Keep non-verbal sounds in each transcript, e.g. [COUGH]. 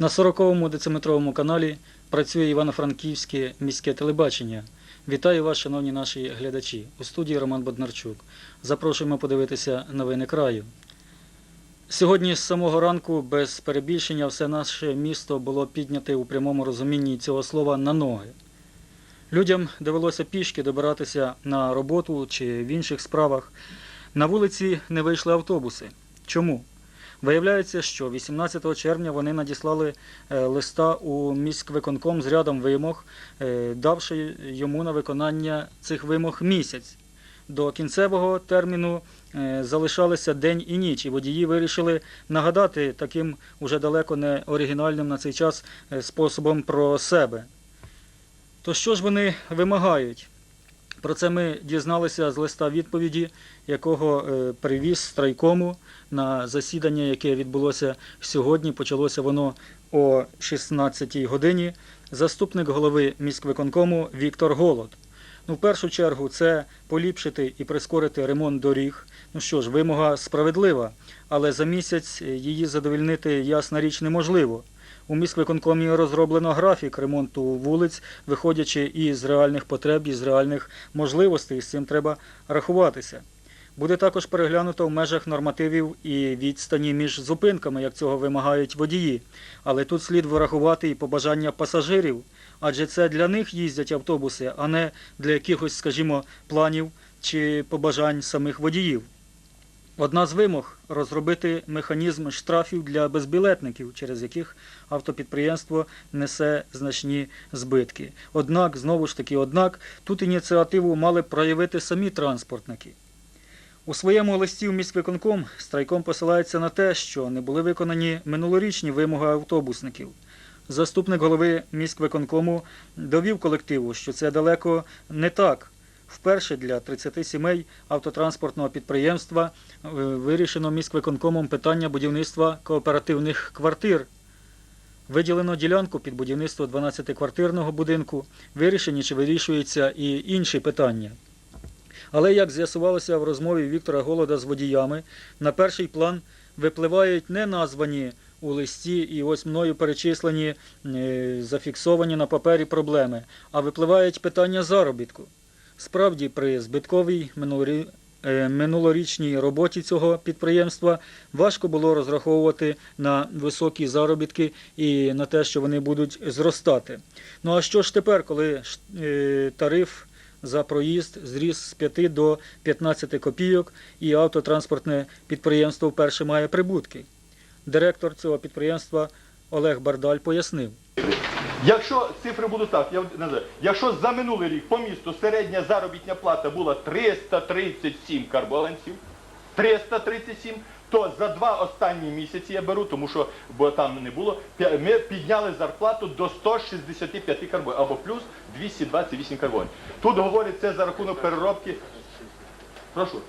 На 40-му дециметровому каналі працює Івано-Франківське міське телебачення. Вітаю вас, шановні наші глядачі. У студії Роман Боднарчук. Запрошуємо подивитися новини краю. Сьогодні з самого ранку, без перебільшення, все наше місто було підняте у прямому розумінні цього слова на ноги. Людям довелося пішки добиратися на роботу чи в інших справах. На вулиці не вийшли автобуси. Чому? Виявляється, що 18 червня вони надіслали е, листа у міськвиконком з рядом вимог, е, давши йому на виконання цих вимог місяць. До кінцевого терміну е, залишалися день і ніч, і водії вирішили нагадати таким уже далеко не оригінальним на цей час способом про себе. То що ж вони вимагають? Про це ми дізналися з листа відповіді, якого е, привіз страйкому на засідання, яке відбулося сьогодні. Почалося воно о 16-й годині. Заступник голови міськвиконкому Віктор Голод. Ну, в першу чергу, це поліпшити і прискорити ремонт доріг. Ну що ж, вимога справедлива, але за місяць її задовільнити ясна річ неможливо. У міськвиконкомі розроблено графік ремонту вулиць, виходячи із реальних потреб, із реальних можливостей, і з цим треба рахуватися. Буде також переглянуто в межах нормативів і відстані між зупинками, як цього вимагають водії. Але тут слід врахувати і побажання пасажирів, адже це для них їздять автобуси, а не для якихось, скажімо, планів чи побажань самих водіїв. Одна з вимог розробити механізм штрафів для безбілетників, через яких автопідприємство несе значні збитки. Однак, знову ж таки, однак, тут ініціативу мали проявити самі транспортники. У своєму листі в міськвиконком страйком посилається на те, що не були виконані минулорічні вимоги автобусників. Заступник голови міськвиконкому довів колективу, що це далеко не так. Вперше для 30 сімей автотранспортного підприємства е, вирішено міськвиконкомом питання будівництва кооперативних квартир. Виділено ділянку під будівництво 12-квартирного будинку, вирішені чи вирішуються і інші питання. Але, як з'ясувалося в розмові Віктора Голода з водіями, на перший план випливають не названі у листі і ось мною перечислені, е, зафіксовані на папері проблеми, а випливають питання заробітку. Справді, при збитковій е, минулорічній роботі цього підприємства важко було розраховувати на високі заробітки і на те, що вони будуть зростати. Ну а що ж тепер, коли е, тариф за проїзд зріс з 5 до 15 копійок і автотранспортне підприємство вперше має прибутки? Директор цього підприємства Олег Бардаль пояснив. Якщо цифри будуть так, я називаю, якщо за минулий рік по місту середня заробітня плата була 337 карбованців, 337, то за два останні місяці я беру, тому що бо там не було, ми підняли зарплату до 165 карбонів, або плюс 228 карбонів. Тут говорять це за рахунок переробки. Прошу.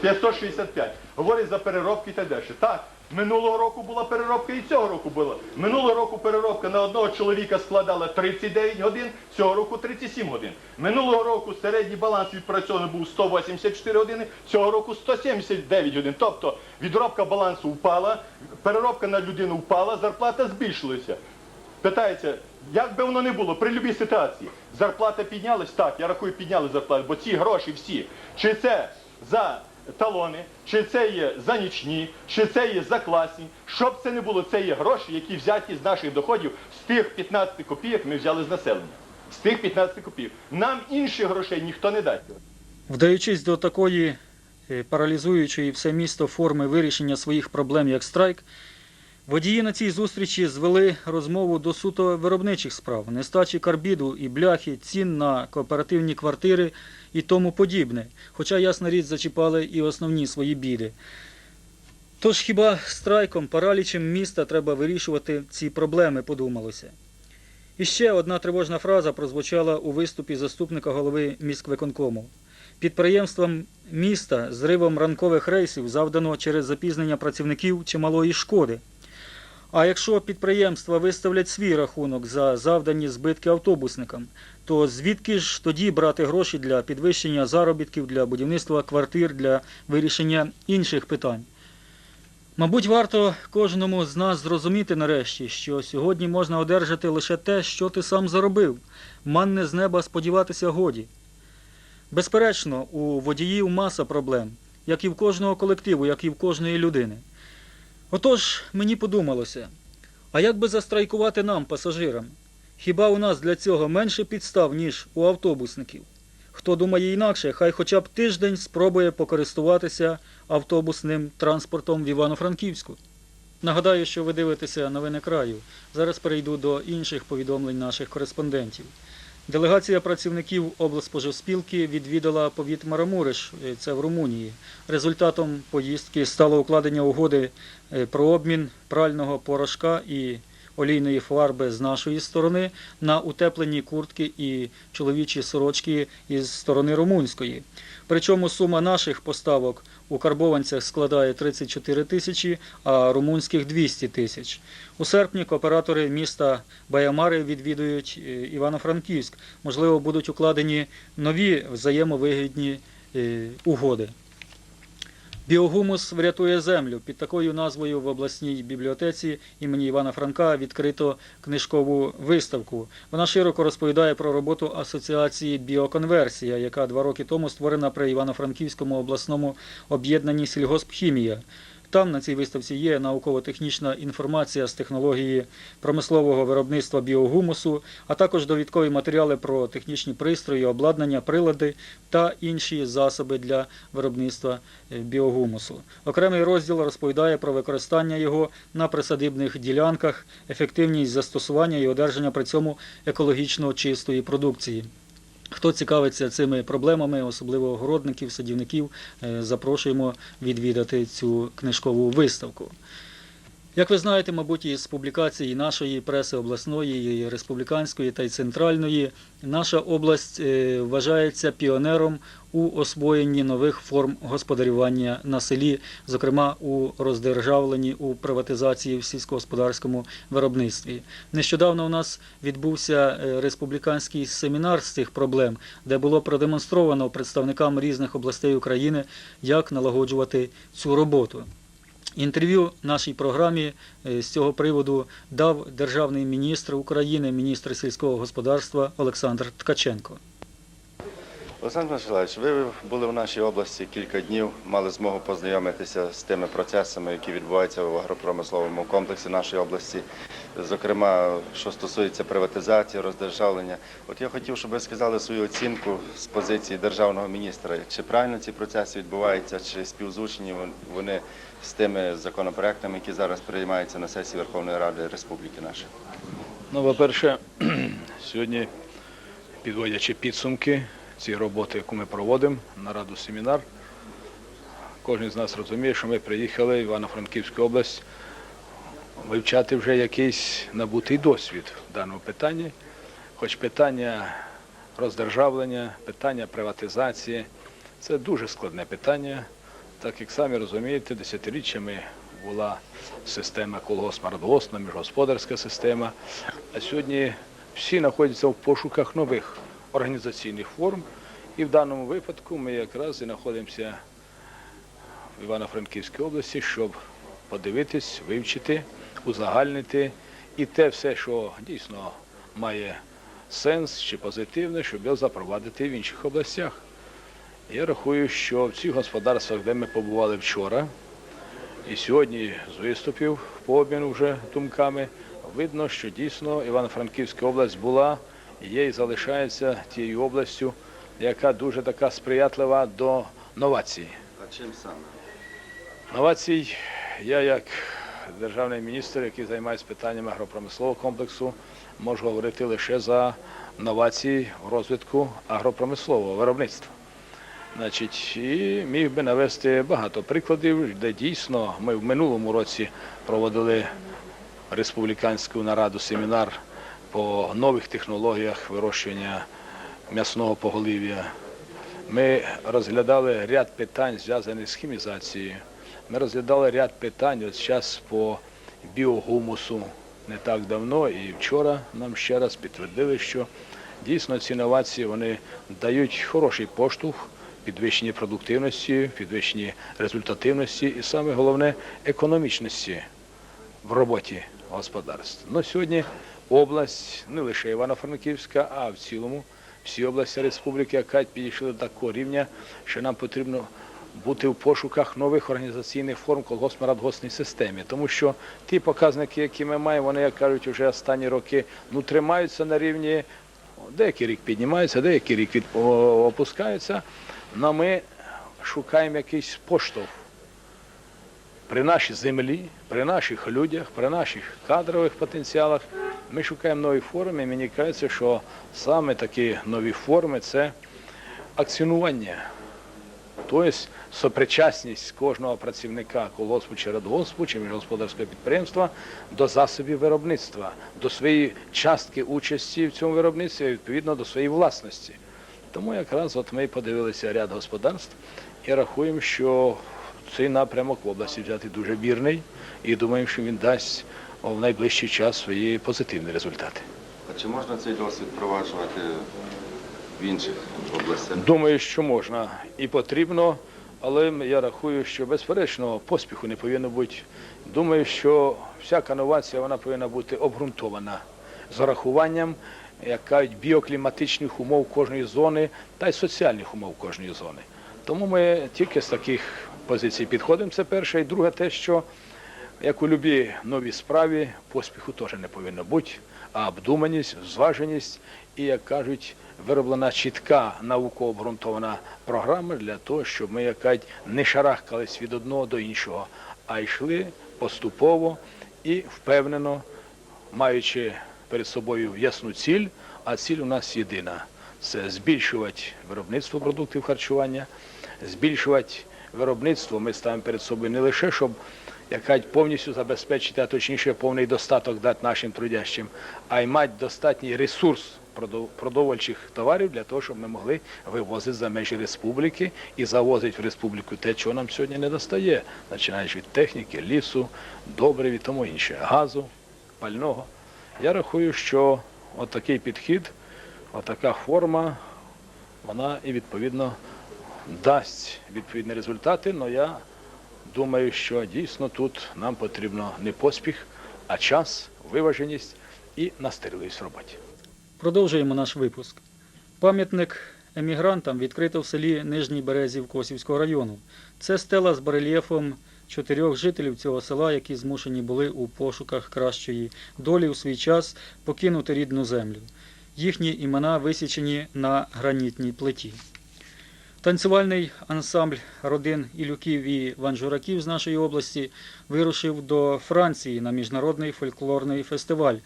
565. Говорить за переробки і так далі. Так, минулого року була переробка і цього року була. Минулого року переробка на одного чоловіка складала 39 годин, цього року 37 годин. Минулого року середній баланс відпрацьований був 184 години, цього року 179 годин. Тобто відробка балансу впала, переробка на людину впала, зарплата збільшилася. Питається, як би воно не було, при будь-якій ситуації, зарплата піднялась? Так, я рахую, підняли зарплату, бо ці гроші всі, чи це за талони, чи це є за нічні, чи це є за класні, щоб це не було, це є гроші, які взяті з наших доходів, з тих 15 копійок ми взяли з населення. З тих 15 копійок. Нам інших грошей ніхто не дасть. Вдаючись до такої е, паралізуючої все місто форми вирішення своїх проблем, як страйк, водії на цій зустрічі звели розмову до суто виробничих справ, нестачі карбіду і бляхи, цін на кооперативні квартири і тому подібне. Хоча, ясна річ, зачіпали і основні свої біди. Тож хіба страйком, паралічем міста треба вирішувати ці проблеми, подумалося. І ще одна тривожна фраза прозвучала у виступі заступника голови міськвиконкому. Підприємствам міста зривом ранкових рейсів завдано через запізнення працівників чималої шкоди. А якщо підприємства виставлять свій рахунок за завдані збитки автобусникам, то звідки ж тоді брати гроші для підвищення заробітків, для будівництва квартир, для вирішення інших питань? Мабуть, варто кожному з нас зрозуміти нарешті, що сьогодні можна одержати лише те, що ти сам заробив. Манне з неба сподіватися годі. Безперечно, у водіїв маса проблем, як і в кожного колективу, як і в кожної людини. Отож, мені подумалося, а як би застрайкувати нам, пасажирам? Хіба у нас для цього менше підстав, ніж у автобусників? Хто думає інакше, хай хоча б тиждень спробує покористуватися автобусним транспортом в Івано-Франківську. Нагадаю, що ви дивитеся новини краю. Зараз перейду до інших повідомлень наших кореспондентів. Делегація працівників облспоживспілки відвідала повіт Марамуриш, е, це в Румунії. Результатом поїздки стало укладення угоди е, про обмін прального порошка і олійної фарби з нашої сторони на утеплені куртки і чоловічі сорочки із сторони румунської. Причому сума наших поставок у карбованцях складає 34 тисячі, а румунських 200 тисяч. У серпні кооператори міста Баямари відвідують е, Івано-Франківськ. Можливо, будуть укладені нові взаємовигідні е, угоди. Біогумус врятує землю. Під такою назвою в обласній бібліотеці імені Івана Франка відкрито книжкову виставку. Вона широко розповідає про роботу асоціації Біоконверсія, яка два роки тому створена при Івано-Франківському обласному об'єднанні сільгоспхімія. Там на цій виставці є науково-технічна інформація з технології промислового виробництва біогумусу, а також довідкові матеріали про технічні пристрої, обладнання, прилади та інші засоби для виробництва е, біогумусу. Окремий розділ розповідає про використання його на присадибних ділянках, ефективність застосування і одержання при цьому екологічно чистої продукції. Хто цікавиться цими проблемами, особливо огородників, садівників, е, запрошуємо відвідати цю книжкову виставку. Як ви знаєте, мабуть, із публікацій нашої преси обласної, республіканської та й центральної, наша область е, вважається піонером у освоєнні нових форм господарювання на селі, зокрема у роздержавленні у приватизації в сільськогосподарському виробництві. Нещодавно у нас відбувся е, республіканський семінар з цих проблем, де було продемонстровано представникам різних областей України, як налагоджувати цю роботу. Інтерв'ю нашій програмі е, з цього приводу дав державний міністр України, міністр сільського господарства Олександр Ткаченко. Олександр Миколаївич, ви були в нашій області кілька днів, мали змогу познайомитися з тими процесами, які відбуваються в агропромисловому комплексі нашої області, зокрема, що стосується приватизації, роздержавлення. От я хотів, щоб ви сказали свою оцінку з позиції державного міністра. Чи правильно ці процеси відбуваються, чи співзвучні вони з тими законопроектами, які зараз приймаються на сесії Верховної Ради Республіки нашої? Ну, по-перше, [CLEARS THROAT] сьогодні, підводячи підсумки цієї роботи, яку ми проводимо, нараду семінар, кожен з нас розуміє, що ми приїхали в Івано-Франківську область вивчати вже якийсь набутий досвід в даному питанні. Хоч питання роздержавлення, питання приватизації це дуже складне питання. Так як самі розумієте, десятиріччями була система колгосп-радгоспна, міжгосподарська система. А сьогодні всі знаходяться в пошуках нових організаційних форм. І в даному випадку ми якраз і знаходимося в Івано-Франківській області, щоб подивитись, вивчити, узагальнити і те все, що дійсно має сенс чи позитивне, щоб його запровадити в інших областях. Я рахую, що в цих господарствах, де ми побували вчора, і сьогодні з виступів по обміну вже думками, видно, що дійсно Івано-Франківська область була, є і залишається тією областю, яка дуже така сприятлива до новацій. А чим саме? Новацій я як державний міністр, який займається питаннями агропромислового комплексу, можу говорити лише за новації в розвитку агропромислового виробництва. Значить, і міг би навести багато прикладів, де дійсно ми в минулому році проводили республіканську нараду семінар по нових технологіях вирощування м'ясного поголів'я. Ми розглядали ряд питань, зв'язаних з хімізацією. Ми розглядали ряд питань от зараз по біогумусу не так давно і вчора нам ще раз підтвердили, що дійсно ці новації вони дають хороший поштовх підвищенні продуктивності, підвищенні результативності і саме головне економічності в роботі господарств. Ну, сьогодні область, не лише Івано-Франківська, а в цілому всі області республіки, яка підійшли до такого рівня, що нам потрібно бути в пошуках нових організаційних форм колгоспно-радгоспній системі. Тому що ті показники, які ми маємо, вони, як кажуть, вже останні роки ну, тримаються на рівні, деякий рік піднімаються, деякий рік від, опускаються. Але ми шукаємо якийсь поштовх при нашій землі, при наших людях, при наших кадрових потенціалах. Ми шукаємо нові форми. І мені кажеться, що саме такі нові форми це акціонування. Тобто сопричасність кожного працівника колгоспу чи радгоспу чи міжгосподарського підприємства до засобів виробництва, до своєї частки участі в цьому виробництві, відповідно до своєї власності. Тому якраз от ми подивилися ряд господарств і рахуємо, що цей напрямок в області взяти дуже вірний і думаємо, що він дасть в найближчий час свої позитивні результати. А чи можна цей досвід впроваджувати в інших областях? Думаю, що можна і потрібно, але я рахую, що безперечно поспіху не повинно бути. Думаю, що всяка новація вона повинна бути обґрунтована з урахуванням як кажуть, біокліматичних умов кожної зони та й соціальних умов кожної зони. Тому ми тільки з таких позицій підходимо. Це перше. І друге, те, що як у любій новій справі, поспіху теж не повинно бути, а обдуманість, зваженість і, як кажуть, вироблена чітка науково обґрунтована програма для того, щоб ми як кажуть, не шарахкались від одного до іншого, а йшли поступово і впевнено, маючи перед собою ясну ціль, а ціль у нас єдина це збільшувати виробництво продуктів харчування, збільшувати виробництво. Ми ставимо перед собою не лише, щоб як кажуть, повністю забезпечити, а точніше повний достаток дати нашим трудящим, а й мати достатній ресурс продовольчих товарів для того, щоб ми могли вивозити за межі республіки і завозити в республіку те, чого нам сьогодні не достає, починаючи від техніки, лісу, добрив і тому інше, газу, пального. Я рахую, що от такий підхід, от така форма, вона і відповідно дасть відповідні результати, але я думаю, що дійсно тут нам потрібно не поспіх, а час, виваженість і настирливість в роботі. Продовжуємо наш випуск. Пам'ятник емігрантам відкрито в селі Нижній Березів Косівського району. Це стела з барельєфом чотирьох жителів цього села, які змушені були у пошуках кращої долі у свій час покинути рідну землю. Їхні імена висічені на гранітній плиті. Танцювальний ансамбль родин Ілюків і Ванжураків з нашої області вирушив до Франції на міжнародний фольклорний фестиваль.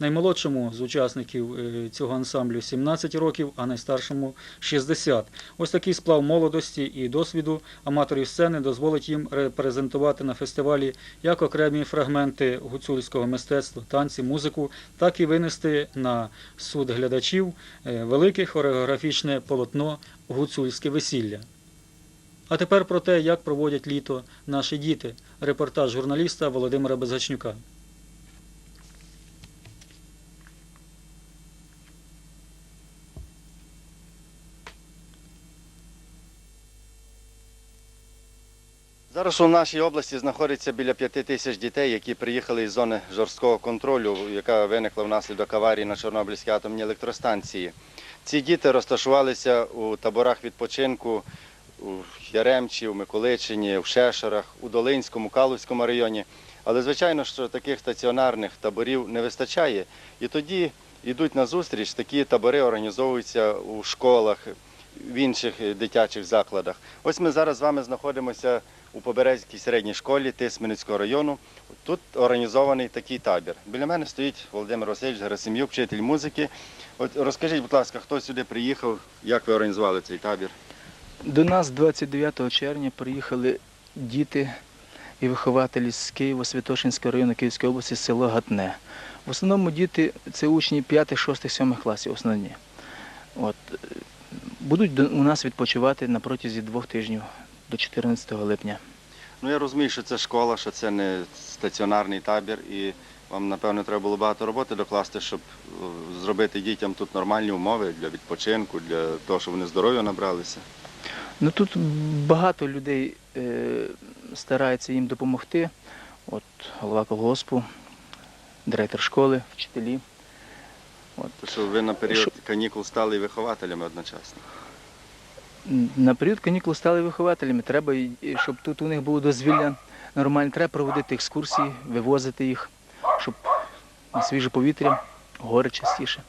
Наймолодшому з учасників е, цього ансамблю 17 років, а найстаршому 60. Ось такий сплав молодості і досвіду аматорів сцени дозволить їм репрезентувати на фестивалі як окремі фрагменти гуцульського мистецтва, танці, музику, так і винести на суд глядачів е, велике хореографічне полотно гуцульське весілля. А тепер про те, як проводять літо наші діти. Репортаж журналіста Володимира Безгачнюка. Зараз у нашій області знаходиться біля п'яти тисяч дітей, які приїхали із зони жорсткого контролю, яка виникла внаслідок аварії на Чорнобильській атомній електростанції. Ці діти розташувалися у таборах відпочинку у Яремчі, у Миколичині, в Шешарах, у Долинському, Калузькому районі. Але звичайно, що таких стаціонарних таборів не вистачає. І тоді йдуть на зустріч, такі табори організовуються у школах, в інших дитячих закладах. Ось ми зараз з вами знаходимося у Поберезькій середній школі Тисменницького району. Тут організований такий табір. Біля мене стоїть Володимир Васильович Герасим'юк, вчитель музики. От розкажіть, будь ласка, хто сюди приїхав, як ви організували цей табір? До нас 29 червня приїхали діти і вихователі з Києва, Святошинського району Київської області, село Гатне. В основному діти це учні 5, 6, 7 класів основні. От. Будуть у нас відпочивати на протязі двох тижнів до 14 липня. Ну я розумію, що це школа, що це не стаціонарний табір, і вам, напевно, треба було багато роботи докласти, щоб е, зробити дітям тут нормальні умови для відпочинку, для того, щоб вони здоров'я набралися. Ну тут багато людей е, стараються їм допомогти. От голова колгоспу, директор школи, вчителі. От. То що ви на період канікул стали і вихователями одночасно. На період канікул стали вихователями. Треба, щоб тут у них було дозвілля нормально. Треба проводити екскурсії, вивозити їх, щоб на свіже повітря, гори частіше.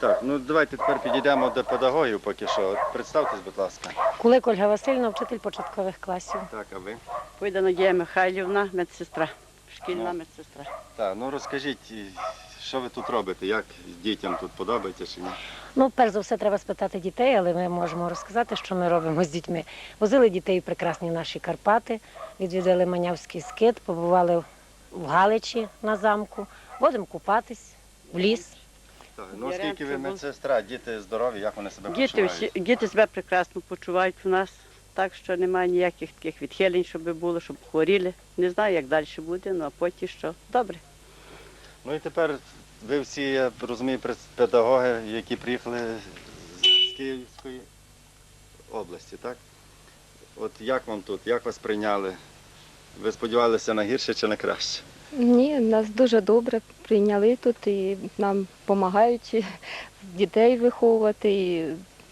Так, ну давайте тепер підійдемо до педагогів поки що. Представтесь, будь ласка. Кулик Ольга Васильівна, вчитель початкових класів. Так, а ви? Пойде Надія Михайлівна, медсестра, шкільна Ну. медсестра. Так, ну розкажіть, що ви тут робите? Як дітям тут подобається чи ні? Ну, перш за все, треба спитати дітей, але ми можемо розказати, що ми робимо з дітьми. Возили дітей в прекрасні наші Карпати, відвідали Манявський скит, побували в Галичі на замку, водимо купатись в ліс. Так, ну Яремче оскільки ви медсестра, діти здорові, як вони себе Діти, почувають? всі, діти себе прекрасно почувають у нас, так що немає ніяких таких відхилень, щоб було, щоб хворіли. Не знаю, як далі буде, ну а потім що. Добре. Ну і тепер ви всі, я розумію, педагоги, які приїхали з Київської області, так? От як вам тут, як вас прийняли? Ви сподівалися на гірше чи на краще? Ні, нас дуже добре прийняли тут і нам допомагають [LAUGHS] дітей виховувати,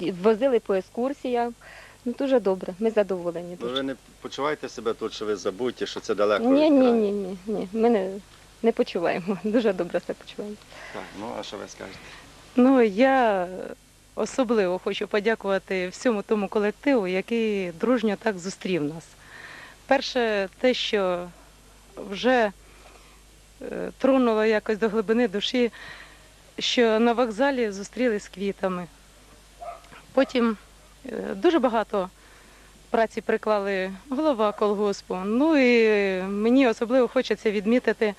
і, возили по екскурсіям. Ну, дуже добре, ми задоволені. Дуже. ви не почуваєте себе тут, що ви забуті, що це далеко? Ні, від ні, ні, ні, ні. Ми не, не почуваємо. [LAUGHS] Дуже добре себе почуваємо. Так, ну а що ви скажете? Ну, я особливо хочу подякувати всьому тому колективу, який дружньо так зустрів нас. Перше, те, що вже е, тронуло якось до глибини душі, що на вокзалі зустріли з квітами. Потім е, дуже багато праці приклали голова колгоспу. Ну і мені особливо хочеться відмітити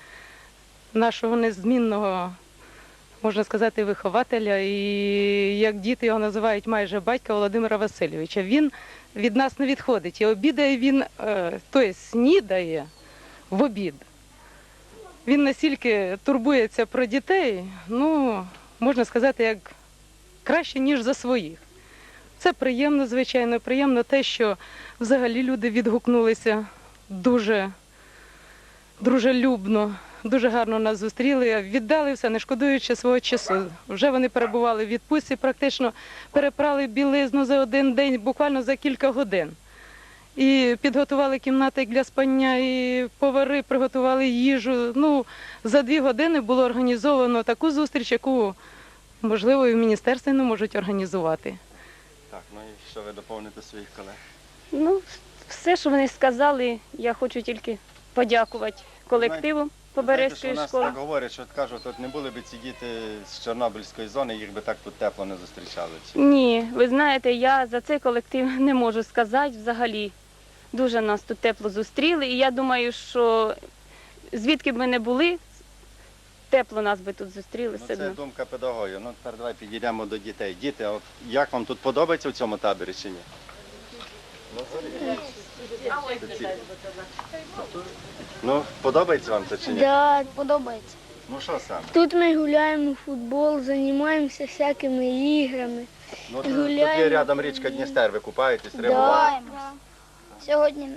нашого незмінного можна сказати, вихователя, і як діти його називають майже батька Володимира Васильовича. Він від нас не відходить. І обідає він, тобто снідає в обід. Він настільки турбується про дітей, ну, можна сказати, як краще, ніж за своїх. Це приємно, звичайно, приємно те, що взагалі люди відгукнулися дуже дружелюбно, дуже гарно нас зустріли, віддали все, не шкодуючи свого часу. Вже вони перебували в відпустці, практично перепрали білизну за один день, буквально за кілька годин. І підготували кімнати для спання, і повари приготували їжу. Ну, за дві години було організовано таку зустріч, яку, можливо, і в міністерстві не можуть організувати. Так, ну і що ви доповните своїх колег? Ну, все, що вони сказали, я хочу тільки подякувати колективу Знаєте, що нас школи. так говорять, що от кажуть, от не були б ці діти з Чорнобильської зони, їх би так тут тепло не зустрічали. Чи- Ні, ви знаєте, я за цей колектив [LAUGHS] не можу сказати взагалі. Дуже нас тут тепло зустріли, і я думаю, що звідки б ми не були, тепло нас би тут зустріли. Ну, все це одно. думка педагогів. Ну тепер давай підійдемо до дітей. Діти, а от як вам тут подобається в цьому таборі чи ні? Ну, Ну, подобається вам це чи ні? Да, подобається. Ну що саме? Тут ми гуляємо в футбол, займаємося всякими іграми. Ну, тут, тут Гуляємо. є рядом річка Дністер, ви купаєтесь, рибу. Да. Сьогодні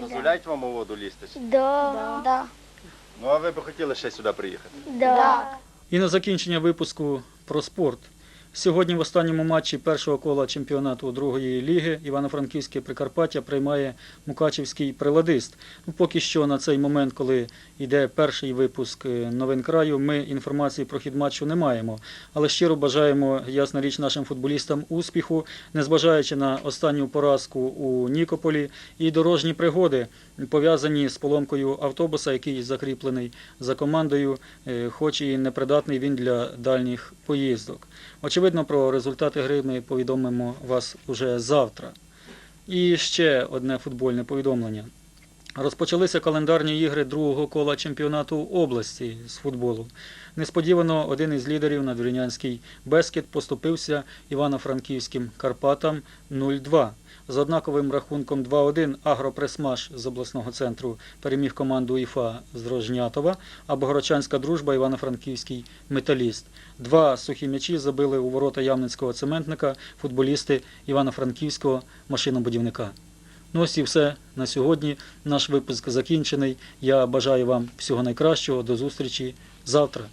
Дозволяють вам у воду лізти? чи- да. Да. Ну а ви б хотіли ще сюди приїхати? Да. І на закінчення випуску про спорт. Сьогодні в останньому матчі першого кола чемпіонату другої ліги Івано-Франківське Прикарпаття приймає Мукачівський приладист. Ну, поки що на цей момент, коли йде перший випуск е, новин краю, ми інформації про хід матчу не маємо. Але щиро бажаємо, ясна річ, нашим футболістам успіху, незважаючи на останню поразку у Нікополі і дорожні пригоди, пов'язані з поломкою автобуса, який закріплений за командою, е, хоч і непридатний він для дальніх поїздок. Очевидно, про результати гри ми повідомимо вас уже завтра. І ще одне футбольне повідомлення. Розпочалися календарні ігри другого кола чемпіонату області з футболу. Несподівано один із лідерів на надвірнянський Бескет поступився івано-франківським Карпатам 0-2. З однаковим рахунком 2-1 Агропресмаш з обласного центру переміг команду ІФА з Дрожнятова, а Богородчанська дружба Івано-Франківський металіст. Два сухі м'ячі забили у ворота Ямницького цементника футболісти Івано-Франківського машинобудівника. Ну ось і все на сьогодні. Наш випуск закінчений. Я бажаю вам всього найкращого. До зустрічі завтра.